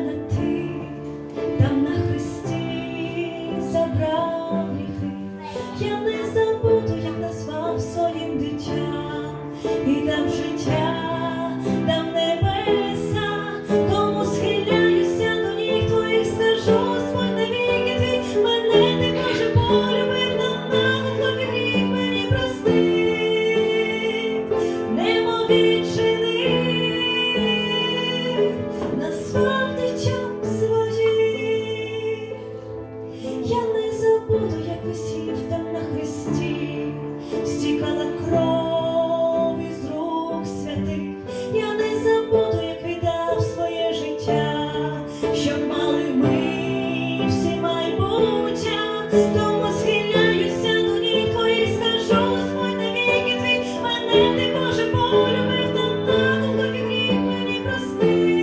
мене там на хресті забрав гріхи. Я не забуду, як назвав своїм дитям, і дам життя, дам небеса, тому схиляюся до ніг твоїх, скажу, Господь, навіки мене ти Боже полюбив, нам навикло гріх мені прости, немов поетик, я не забуду, як віддав своє життя, щоб мали ми всі майбуття, тому схиляюся до ніко і скажу, Господь навіки мене ти Боже полюбив там на голові гріх мені прости.